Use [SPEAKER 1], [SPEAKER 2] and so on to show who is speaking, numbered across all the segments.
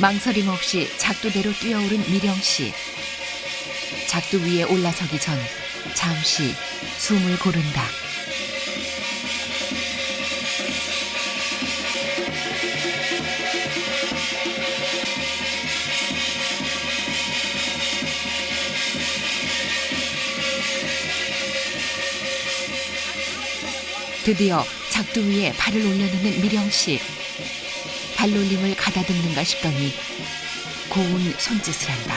[SPEAKER 1] 망설임 없이 작두대로 뛰어오른 미령 씨. 작두 위에 올라서기 전 잠시 숨을 고른다. 드디어 작두 위에 발을 올려놓는 미령 씨. 발놀림을 가다듬는가 싶더니 고운 손짓을 한다.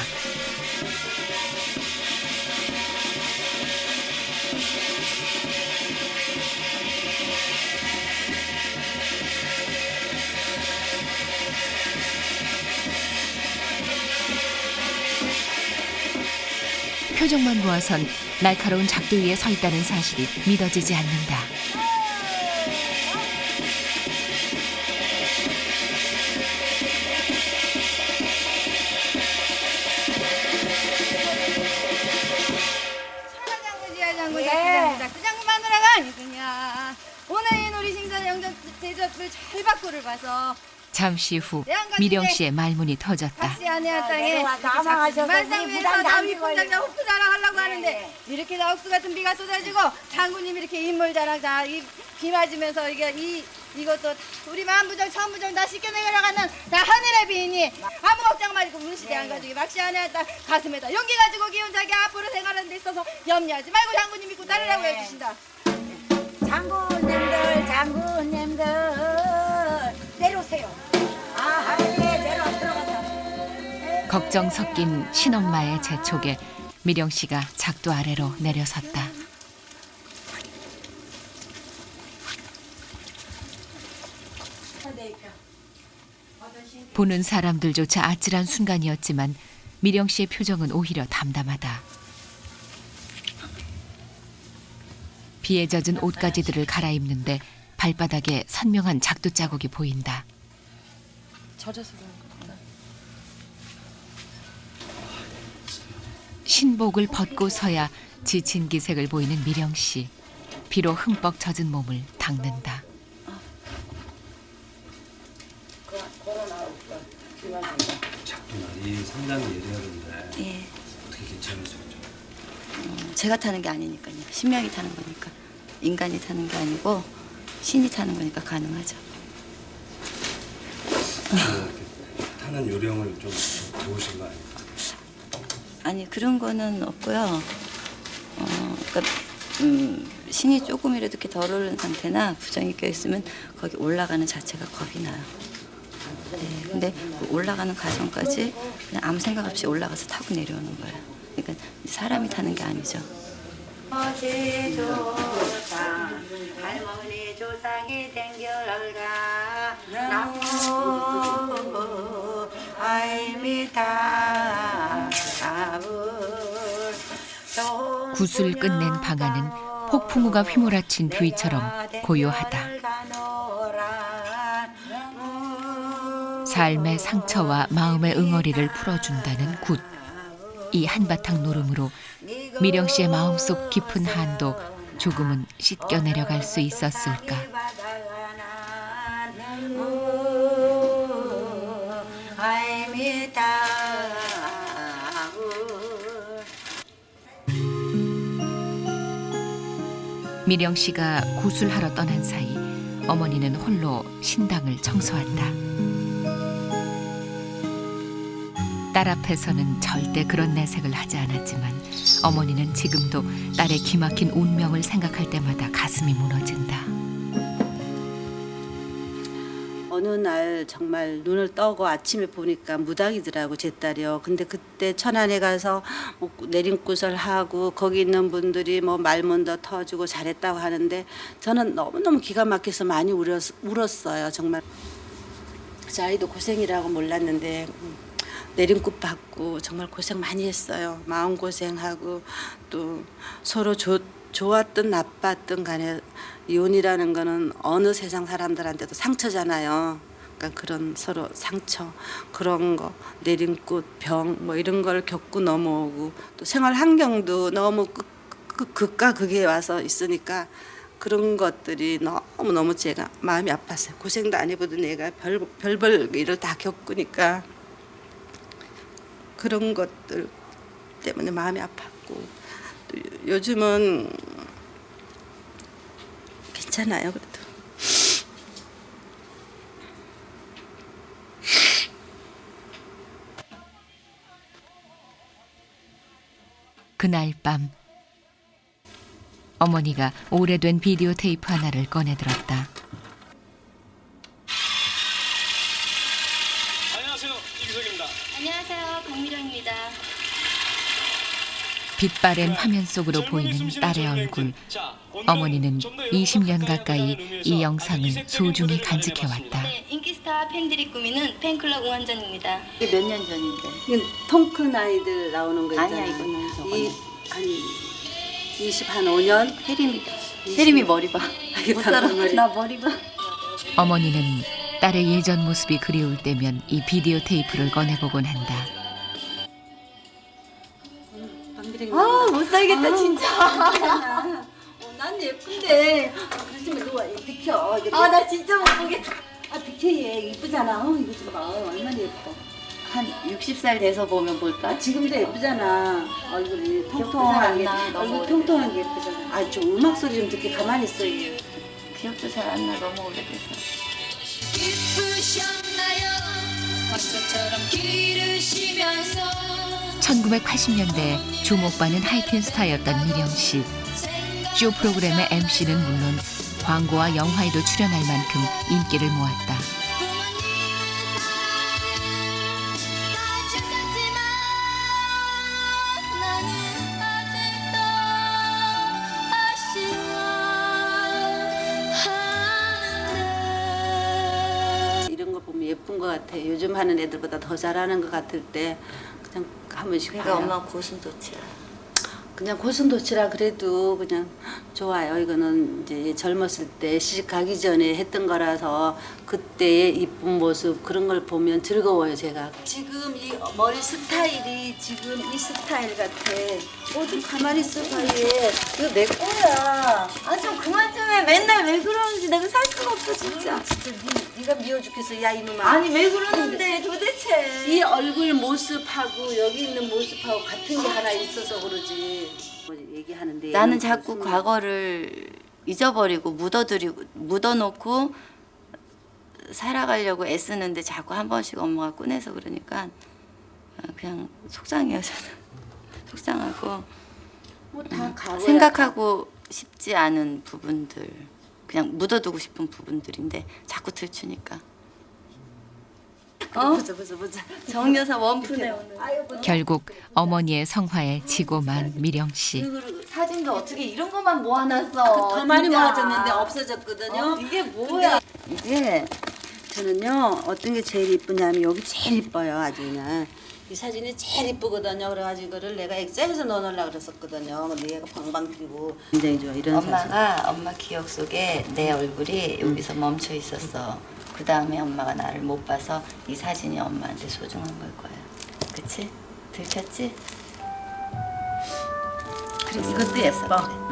[SPEAKER 1] 표정만 보아선 날카로운 작두 위에 서 있다는 사실이 믿어지지 않는다.
[SPEAKER 2] 잘 받고를 봐서
[SPEAKER 1] 잠시 후 미령 씨의 말문이 터졌다.
[SPEAKER 2] 박씨 아내와 땅에
[SPEAKER 3] 내려와, 남아가셔서
[SPEAKER 2] 말상
[SPEAKER 3] 이
[SPEAKER 2] 위에서
[SPEAKER 3] 무당도 안
[SPEAKER 2] 나위
[SPEAKER 3] 찍어요.
[SPEAKER 2] 풍장자 호프 자랑하려고
[SPEAKER 3] 네.
[SPEAKER 2] 하는데 이렇게 나 억수 같은 비가 쏟아지고 장군님 이렇게 인물 자랑 다이비 맞으면서 이게 이 이것도 다 우리 만부정 천부정 다 씻겨 내려가는 다 하늘의 비인이 아무 걱정 말고 문시대 안 가지고 박씨 아내와 땅 가슴에다 용기 가지고 기운 자기 앞으로 생활하는 데 있어서 염려하지 말고 장군님 믿고 따르라고
[SPEAKER 3] 네.
[SPEAKER 2] 해주신다.
[SPEAKER 3] 장군님들 장군님들 내려오세요. 아 네, 내려와 들어가자.
[SPEAKER 1] 걱정 섞인 신엄마의 재촉에 미령 씨가 작두 아래로 내려섰다. 보는 사람들조차 아찔한 순간이었지만 미령 씨의 표정은 오히려 담담하다. 비에 젖은 옷가지들을 갈아입는데 발바닥에 선명한 작두 자국이 보인다. 신복을 벗고서야 지친 기색을 보이는 미령 씨. 비로 흠뻑 젖은 몸을 닦는다.
[SPEAKER 4] 예리하던데
[SPEAKER 5] 예,
[SPEAKER 4] 어떻게 괜찮을 수 있죠?
[SPEAKER 5] 제가 타는 게 아니니까요. 신명이 타는 거니까. 인간이 타는 게 아니고 신이 타는 거니까 가능하죠.
[SPEAKER 4] 이렇게 타는 요령을 좀 배우신 거 아닙니까?
[SPEAKER 5] 아니 그런 거는 없고요. 어, 그러니까 음, 신이 조금이라도 이렇게 덜 오른 상태나 부정이 껴 있으면 거기 올라가는 자체가 겁이 나요. 네, 근데 그 올라가는 과정까지 그냥 아무 생각 없이 올라가서 타고 내려오는 거예요. 그러니까 사람이 타는 게 아니죠.
[SPEAKER 3] 어제 조상 조상이 댕겨가 나무 아이미타
[SPEAKER 1] 구슬 끝낸 방안은 폭풍우가 휘몰아친 뷰이처럼 고요하다. 삶의 상처와 마음의 응어리를 풀어준다는 굿. 이 한바탕 노름으로 미령 씨의 마음속 깊은 한도 조금은 씻겨 내려갈 수 있었을까. 미령 씨가 구술하러 떠난 사이 어머니는 홀로 신당을 청소한다. 딸 앞에서는 절대 그런 내색을 하지 않았지만 어머니는 지금도 딸의 기막힌 운명을 생각할 때마다 가슴이 무너진다.
[SPEAKER 6] 어느 날 정말 눈을 떠고 아침에 보니까 무당이더라고 제 딸이요. 근데 그때 천안에 가서 뭐 내림굿을 하고 거기 있는 분들이 뭐 말문도 터주고 잘했다고 하는데 저는 너무너무 기가 막혀서 많이 울었, 울었어요. 정말 저 아이도 고생이라고 몰랐는데 음, 내림굿 받고 정말 고생 많이 했어요. 마음 고생하고 또 서로 좋 좋았든 나빴든 간에 이혼이라는 거는 어느 세상 사람들한테도 상처잖아요. 그러니까 그런 서로 상처 그런 거 내림꽃 병뭐 이런 걸 겪고 넘어오고 또 생활 환경도 너무 극, 극, 극과 극에 와서 있으니까 그런 것들이 너무 너무 제가 마음이 아팠어요. 고생도 안 해보던 내가 별 별별 일을 다 겪으니까 그런 것들 때문에 마음이 아팠고 또 요- 요즘은 괜찮아요 그래도.
[SPEAKER 1] 그날 밤 어머니가 오래된 비디오 테이프 하나를 꺼내 들었다.
[SPEAKER 7] 안녕하세요 이기석입니다.
[SPEAKER 8] 안녕하세요, 박미령입니다.
[SPEAKER 1] 빛바랜 화면 속으로 보이는 딸의 얼굴. 어머니는 20년 가까이 이 영상을 소중히 간직해왔다.
[SPEAKER 8] 네, 인기스타 팬들이 꾸미는 팬클럽 응원전입니다.
[SPEAKER 5] 이게 몇 년 전인데?
[SPEAKER 6] 이건 통큰 아이들 나오는 거 있잖아요.
[SPEAKER 5] 아니야, 이거는 저거는.
[SPEAKER 6] 이, 한 20, 한 5년?
[SPEAKER 5] 혜림이 혜림이 머리 봐.
[SPEAKER 6] 못다
[SPEAKER 5] 살아.
[SPEAKER 6] 머리.
[SPEAKER 5] 나 머리 봐.
[SPEAKER 1] 어머니는 딸의 예전 모습이 그리울 때면 이 비디오 테이프를 꺼내보곤 한다.
[SPEAKER 5] 아, 못 살겠다 진짜.
[SPEAKER 6] 어, 난 예쁜데. 아, 그러지 마. 누가 비켜.
[SPEAKER 5] 아, 나 진짜 못 보겠다.
[SPEAKER 6] 아, 비켜 얘. 이쁘잖아. 어, 이거 좀 봐. 어, 얼마나 예뻐.
[SPEAKER 5] 한 60살 돼서 보면 볼까?
[SPEAKER 6] 지금도 예쁘잖아. 얼굴이
[SPEAKER 5] 나, 너무
[SPEAKER 6] 얼굴 통통하게 예쁘잖아. 아, 좀 음악 소리 좀 듣게 가만히 있어. 얘.
[SPEAKER 5] 기억도 잘 안 나. 너무 오래돼서.
[SPEAKER 8] 기쁘셨나요? 박수처럼 기르시면서
[SPEAKER 1] 1980년대 주목받는 하이틴 스타였던 미령 씨. 쇼 프로그램의 MC는 물론 광고와 영화에도 출연할 만큼 인기를 모았다.
[SPEAKER 6] 이런 거 보면 예쁜 것 같아. 요즘 하는 애들보다 더 잘하는 것 같을 때 한 번씩
[SPEAKER 5] 그러니까
[SPEAKER 6] 봐요.
[SPEAKER 5] 엄마 고슴도치야.
[SPEAKER 6] 그냥 고슴도치라 그래도 그냥 좋아요. 이거는 이제 젊었을 때 시집 가기 전에 했던 거라서 그때의 이쁜 모습 그런 걸 보면 즐거워요. 제가 지금 이 머리 스타일이 지금 이 스타일 같아. 어좀 가만히 있어봐 얘. 이거 내 거야.
[SPEAKER 5] 아 좀 그만 좀 해. 맨날 왜 그러는지 내가 살 수가 없어 진짜.
[SPEAKER 6] 진짜 네, 네가 미워 죽겠어. 야 이놈아.
[SPEAKER 5] 아니 왜 그러는데 도대체.
[SPEAKER 6] 이 얼굴 모습하고 여기 있는 모습하고 같은 게 하나 있어서 그러지. 뭐
[SPEAKER 5] 나는 자꾸 과거를 잊어버리고 묻어두리고 묻어놓고 살아가려고 애쓰는데 자꾸 한 번씩 엄마가 꺼내서 그러니까 어, 그냥 속상해요 저는 속상하고
[SPEAKER 6] 뭐다 과거야.
[SPEAKER 5] 생각하고 싶지 않은 부분들 그냥 묻어두고 싶은 부분들인데 자꾸 들추니까 어?
[SPEAKER 6] 보자 보자 보자.
[SPEAKER 5] 정여사 원푼에 오늘
[SPEAKER 1] 결국 어머니의 성화에 지고만 미령 씨.
[SPEAKER 5] 그 사진도 어떻게 이런 것만 모아놨어
[SPEAKER 6] 더 많이
[SPEAKER 5] 진짜.
[SPEAKER 6] 모아졌는데 없어졌거든요.
[SPEAKER 5] 어, 이게 뭐야
[SPEAKER 6] 이게 저는요 어떤 게 제일 이쁘냐면 여기 제일 이뻐요 아주 그냥 이 사진이 제일 이쁘거든요 그래가지고 이거를 내가 엑셀에서 넣어놓으려고 그랬었거든요 근데 얘가 방방 뛰고 굉장히 좋아 이런 사진
[SPEAKER 5] 엄마가 엄마 기억 속에 내 얼굴이 여기서 멈춰 있었어. 그 다음에 엄마가 나를 못 봐서 이 사진이 엄마한테 소중한 걸 거야. 그치? 들켰지? 그래서
[SPEAKER 6] 이것도 예뻐.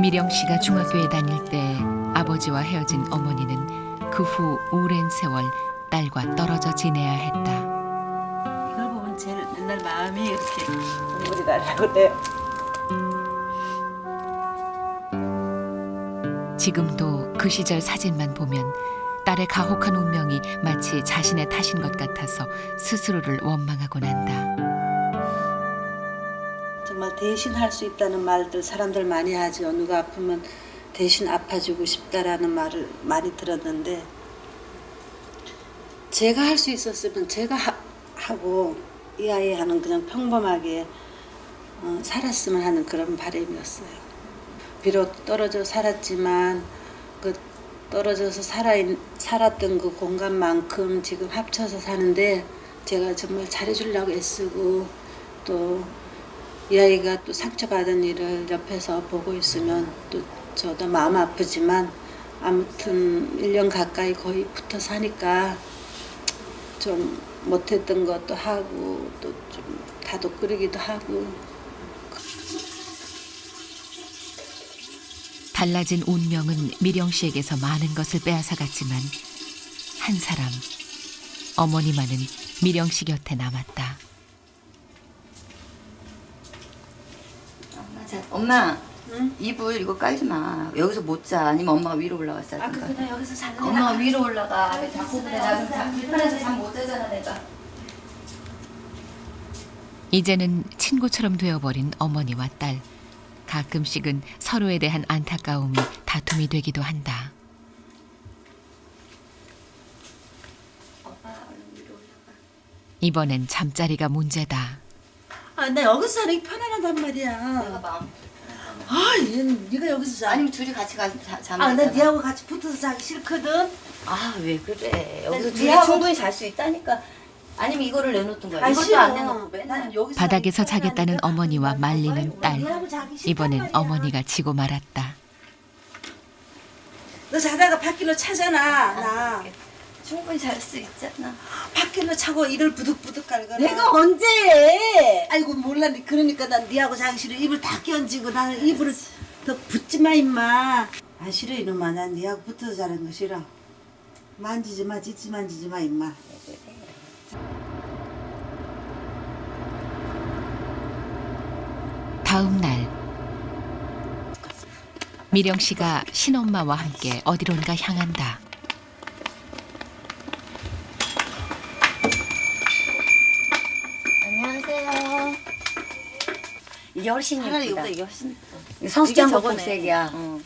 [SPEAKER 1] 미령 씨가 중학교에 다닐 때 아버지와 헤어진 어머니는 그 후 오랜 세월 딸과 떨어져 지내야 했다.
[SPEAKER 6] 이걸 보면 제일 맨날 마음이 이렇게 눈물이 나려고 그래요
[SPEAKER 1] 지금도 그 시절 사진만 보면 딸의 가혹한 운명이 마치 자신의 탓인 것 같아서 스스로를 원망하곤 한다.
[SPEAKER 6] 정말 대신 할 수 있다는 말들 사람들 많이 하죠. 누가 아프면 대신 아파주고 싶다라는 말을 많이 들었는데 제가 할 수 있었으면 제가 하, 하고 이 아이 하는 그냥 평범하게 어, 살았으면 하는 그런 바람이었어요. 비록 떨어져 살았지만 그 떨어져서 살아 살았던 그 공간만큼 지금 합쳐서 사는데 제가 정말 잘해주려고 애쓰고 또 이 아이가 또 상처받은 일을 옆에서 보고 있으면 또 저도 마음 아프지만 아무튼 1년 가까이 거의 붙어 사니까 좀 못했던 것도 하고 또 좀 다독거리기도 하고
[SPEAKER 1] 달라진 운명은 미령 씨에게서 많은 것을 빼앗아갔지만 한 사람 어머니만은 미령 씨 곁에 남았다.
[SPEAKER 5] 엄마, 자, 엄마 이불 이거 깔지 마. 여기서 못 자. 아니면 엄마가 위로 올라갔어. 아, 나 여기서 잘래. 엄마 가 위로 올라가. 왜 자꾸 그래. 나 자- 불편해서 잠 못 자잖아, 내가.
[SPEAKER 1] 이제는 친구처럼 되어버린 어머니와 딸. 가끔씩은 서로에 대한 안타까움이 다툼이 되기도 한다. 이번엔 잠자리가 문제다.
[SPEAKER 6] 아, 나 여기서 사는 게 편안하단 말이야.
[SPEAKER 5] 마음.
[SPEAKER 6] 아, 얘는 네가 여기서 자.
[SPEAKER 5] 아니면 둘이 같이 가, 자, 자면
[SPEAKER 6] 아, 나
[SPEAKER 5] 되잖아.
[SPEAKER 6] 네하고 같이 붙어서 자기 싫거든.
[SPEAKER 5] 아, 왜 그래. 여기서
[SPEAKER 6] 나
[SPEAKER 5] 둘이
[SPEAKER 6] 니하고-
[SPEAKER 5] 충분히 잘 수 있다니까. 아니면 이거를 내놓던 거야.
[SPEAKER 6] 아,
[SPEAKER 5] 이것도
[SPEAKER 6] 싫어.
[SPEAKER 5] 안 내놓고 맨날.
[SPEAKER 6] 여기서
[SPEAKER 1] 바닥에서 자겠다는. 어머니와 말리는 딸.
[SPEAKER 6] 자기
[SPEAKER 1] 이번엔
[SPEAKER 6] 말이야.
[SPEAKER 1] 어머니가 지고 말았다.
[SPEAKER 6] 너 자다가 밭길로 차잖아. 나
[SPEAKER 5] 충분히 잘 수 있잖아.
[SPEAKER 6] 밭길로 차고 이를 부득부득 갈거나.
[SPEAKER 3] 내가 언제 해?
[SPEAKER 6] 아이고 몰라. 그러니까 난 네하고 자기 싫어. 입을 다 끼얹고 나는 이불을 더 붙지 마 임마. 아 싫어 이놈아. 난 네하고 붙어서 자는 거 싫어. 만지지 마, 찢지 만지지 마 임마.
[SPEAKER 1] 다음 날 미령 씨가 신엄마와 함께 어디론가 향한다.
[SPEAKER 3] 안녕하세요.
[SPEAKER 5] 이게 훨씬
[SPEAKER 6] 차라리
[SPEAKER 5] 예쁘다.
[SPEAKER 6] 이거보다 이게 훨씬
[SPEAKER 5] 성수장복
[SPEAKER 3] 저거네.
[SPEAKER 5] 복색이야.
[SPEAKER 6] 어.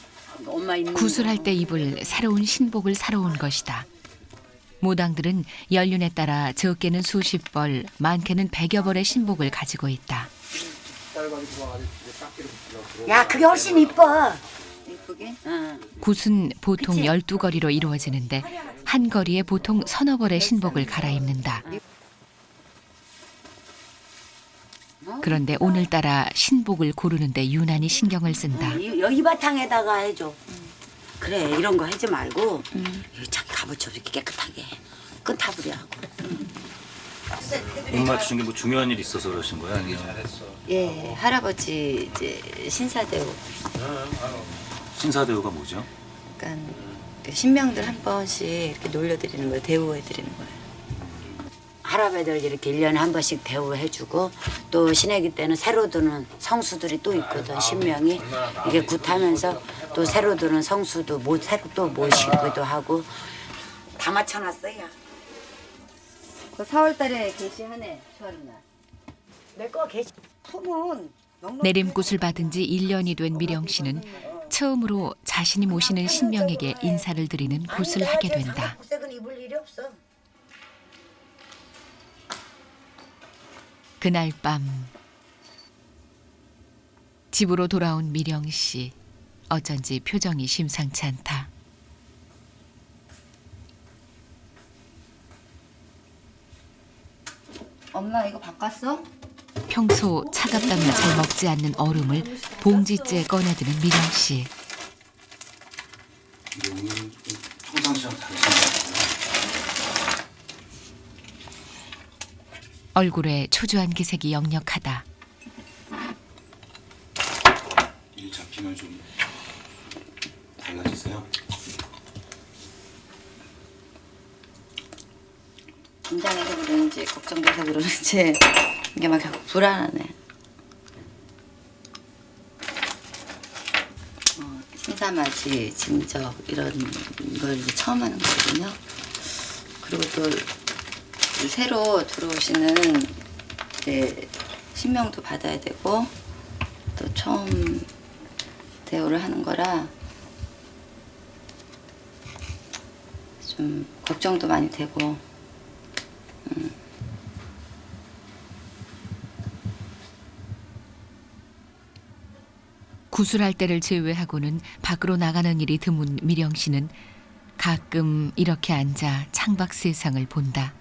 [SPEAKER 6] 엄마 입는
[SPEAKER 1] 구슬할 때 입을 새로운 신복을 사러 온 것이다. 무당들은 연륜에 따라 적게는 수십 벌, 많게는 백여 벌의 신복을 가지고 있다.
[SPEAKER 3] 야, 그게 훨씬 이뻐.
[SPEAKER 5] 이쁘게?
[SPEAKER 1] 굿은 보통 12거리로 이루어지는데 한 거리에 보통 서너 벌의 신복을 갈아입는다. 그런데 오늘따라 신복을 고르는데 유난히 신경을 쓴다.
[SPEAKER 3] 이- 여기 바탕에다가 해줘. 그래, 이런 거 하지 말고 여기 자기 갑옷처럼 이렇게 깨끗하게 해. 그건 타부리 하고.
[SPEAKER 7] 못 맞추신 게 뭐 중요한 일 있어서 그러신 거야? 아니면
[SPEAKER 5] 예, 할아버지 이제 신사대우.
[SPEAKER 7] 신사대우가 뭐죠?
[SPEAKER 5] 그러니까 그 신명들 한 번씩 이렇게 놀려드리는 거예요. 대우해드리는 거예요.
[SPEAKER 3] 할아버지들 이렇게 일년에 한 번씩 대우해주고 또 신애기 때는 새로 드는 성수들이 또 있거든 신명이 이게 굿하면서 또 새로 드는 성수도 새로 또 모시기도 하고 다 맞춰놨어요
[SPEAKER 5] 그 4월달에 개시하네 추하루날.
[SPEAKER 3] 내거 계시 품은
[SPEAKER 1] 내림굿을 받은 지 1년이 된 미령 씨는 처음으로 자신이 모시는 신명에게 인사를 드리는 굿을 하게 된다.
[SPEAKER 3] 국색은 입을 일이 없어
[SPEAKER 1] 그날 밤 집으로 돌아온 미령 씨 어쩐지 표정이 심상치 않다.
[SPEAKER 5] 엄마 이거 바꿨어?
[SPEAKER 1] 평소 차갑다며 잘 먹지 않는 얼음을 봉지째 꺼내드는 미령 씨.
[SPEAKER 4] 근데 오늘은 좀 평상시랑 다르신 것 같아요.
[SPEAKER 1] 얼굴에 초조한 기색이 역력하다.
[SPEAKER 4] 일 잡히면 좀 달라지세요.
[SPEAKER 5] 긴장해서 그러는지 걱정돼서 그러는지 이게 막 불안하네. 어, 신사맞이, 진적 이런 걸 처음 하는 거거든요. 그리고 또 새로 들어오시는 이제 신명도 받아야 되고 또 처음 대우를 하는 거라 좀 걱정도 많이 되고
[SPEAKER 1] 구슬할 때를 제외하고는 밖으로 나가는 일이 드문 미령 씨는 가끔 이렇게 앉아 창밖 세상을 본다.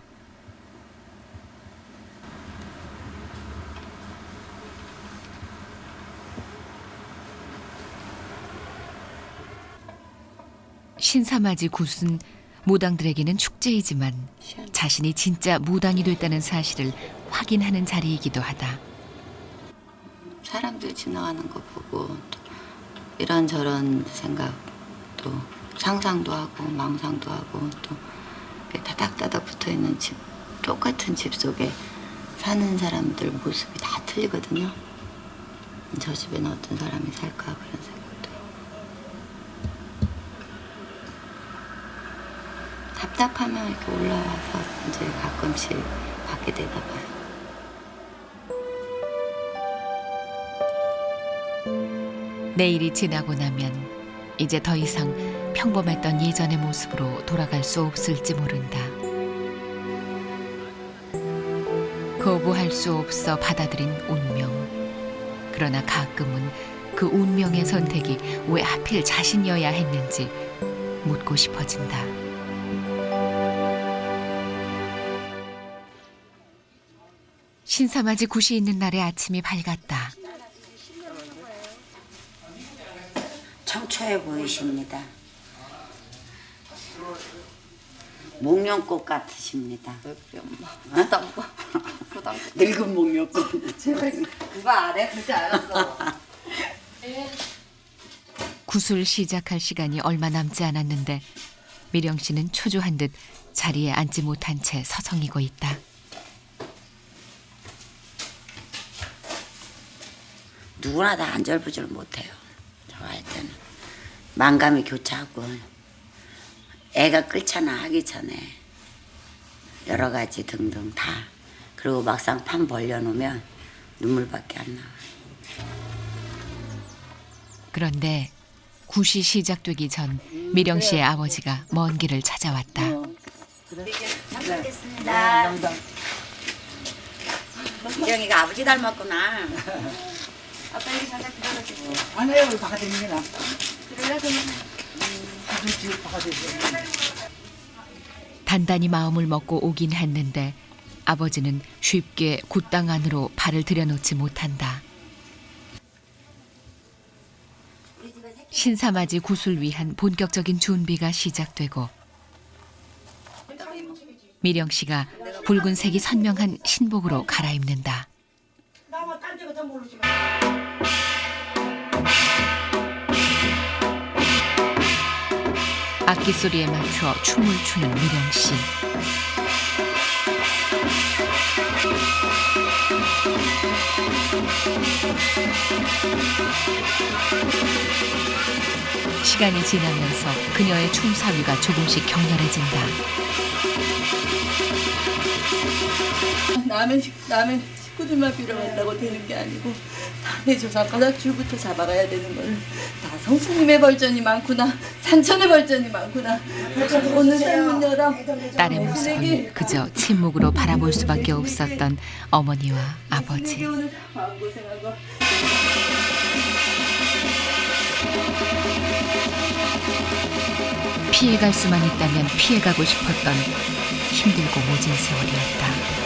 [SPEAKER 1] 신사맞이 굿은 무당들에게는 축제이지만 자신이 진짜 무당이 됐다는 사실을 확인하는 자리이기도 하다.
[SPEAKER 5] 사람들 지나가는 거 보고 또 이런저런 생각도 상상도 하고 망상도 하고 또 다닥다닥 붙어 있는 집 똑같은 집 속에 사는 사람들 모습이 다 틀리거든요. 저 집에는 어떤 사람이 살까 그런 생각도. 답답하면 이렇게 올라와서 이제 가끔씩 받게 되나 봐요.
[SPEAKER 1] 내일이 지나고 나면 이제 더 이상 평범했던 예전의 모습으로 돌아갈 수 없을지 모른다. 거부할 수 없어 받아들인 운명. 그러나 가끔은 그 운명의 선택이 왜 하필 자신이어야 했는지 묻고 싶어진다. 신사맞이 굿이 있는 날의 아침이 밝았다.
[SPEAKER 3] 청초해 보이십니다. 목련꽃 같으십니다.
[SPEAKER 5] 그래 엄마 부담 부담
[SPEAKER 3] 늙은 목련꽃.
[SPEAKER 5] 그거 안해 그렇지 않았어.
[SPEAKER 1] 구슬 시작할 시간이 얼마 남지 않았는데 미령 씨는 초조한 듯 자리에 앉지 못한 채 서성이고 있다.
[SPEAKER 3] 누구나 다 안절부절 못해요. 저 할 때는 만감이 교차하고 애가 끓잖아 하기 전에 여러 가지 등등 다 그리고 막상 판 벌려놓으면 눈물밖에 안 나와.
[SPEAKER 1] 그런데 굿이 시작되기 전 미령 씨의 아버지가 먼 길을 찾아왔다.
[SPEAKER 3] 미령이가 아버지 닮았구나.
[SPEAKER 2] 아빠 여기 잠깐 기다려주세요.
[SPEAKER 9] 아니에요, 바깥에 있는 게 나.
[SPEAKER 1] 단단히 마음을 먹고 오긴 했는데 아버지는 쉽게 굿당 안으로 발을 들여놓지 못한다. 신사맞이 굿을 위한 본격적인 준비가 시작되고 미령 씨가 붉은색이 선명한 신복으로 갈아입는다. 악기 소리에 맞춰 춤을 추는 미령 씨. 시간이 지나면서 그녀의 춤사위가 조금씩 격렬해진다.
[SPEAKER 10] 남의 식- 남의 식구들만 빌어간다고 되는 게 아니고 내 조상가닥 줄부터 잡아가야 되는 걸 다 성수님의 벌전이 많구나 산천의 벌전이 많구나 오늘 삶은 여러
[SPEAKER 1] 딸의 모습을 그저 침묵으로 바라볼 수밖에 없었던 어머니와 아버지. 피해갈 수만 있다면 피해가고 싶었던 힘들고 모진 세월이었다.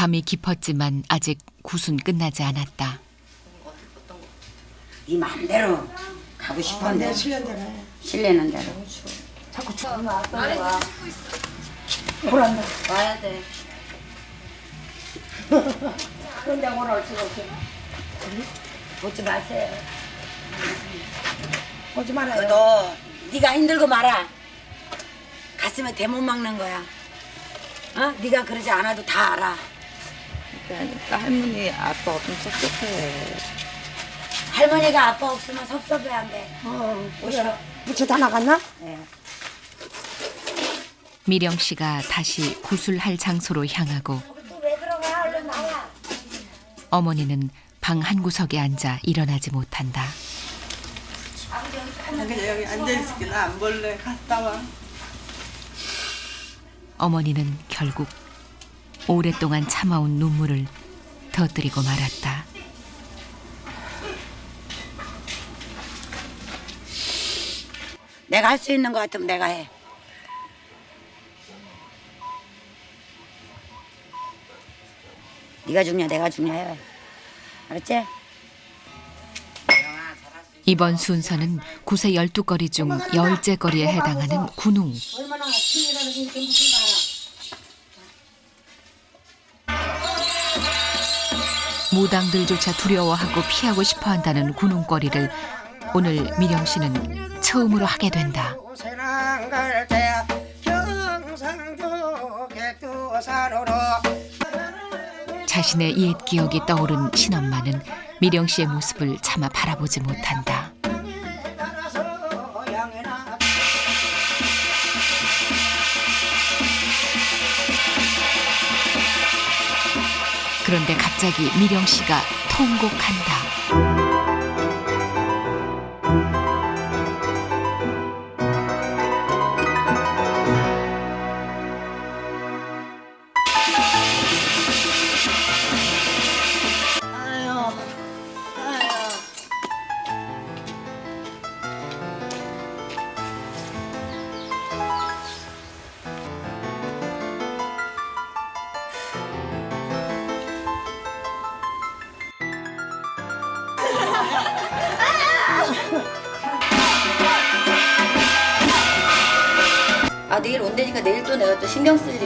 [SPEAKER 1] 밤이 깊었지만 아직 굿은 끝나지 않았다.
[SPEAKER 3] 네 마음대로 가고 싶은데 실례는 대로.
[SPEAKER 5] 와야 돼.
[SPEAKER 3] 보지 마세요. 보지 말아요. 너 네가 힘들고 말아. 가슴에 대못 막는 거야. 어? 네가 그러지 않아도 다 알아
[SPEAKER 5] 그러니까 할머니 아빠 좀 섭섭해.
[SPEAKER 3] 할머니가 아빠 없으면 섭섭해 한대
[SPEAKER 2] 부채 다 나갔나?
[SPEAKER 1] 미령 씨가 다시 구슬할 장소로 향하고
[SPEAKER 3] 왜 들어가 얼른 나와.
[SPEAKER 1] 어머니는 방 한 구석에 앉아 일어나지 못한다.
[SPEAKER 10] 그냥 여기 앉아있을게 나 안 볼래. 갔다 와.
[SPEAKER 1] 어머니는 결국 오랫동안 참아온 눈물을 터뜨리고 말았다.
[SPEAKER 3] 내가 할 수 있는 거 같으면 내가 해 네가 중요해 내가 중요해 알았지?
[SPEAKER 1] 이번 순서는 구세 열두 거리 중 열째 거리에 해당하는 군웅.
[SPEAKER 3] 얼마나 무슨 거 알아
[SPEAKER 1] 무당들조차 두려워하고 피하고 싶어 한다는 군웅거리를 오늘 미령 씨는 처음으로 하게 된다. 자신의 옛 기억이 떠오른 신엄마는 미령 씨의 모습을 차마 바라보지 못한다. 그런데 갑자기 미령 씨가 통곡한다.
[SPEAKER 5] 신경 쓸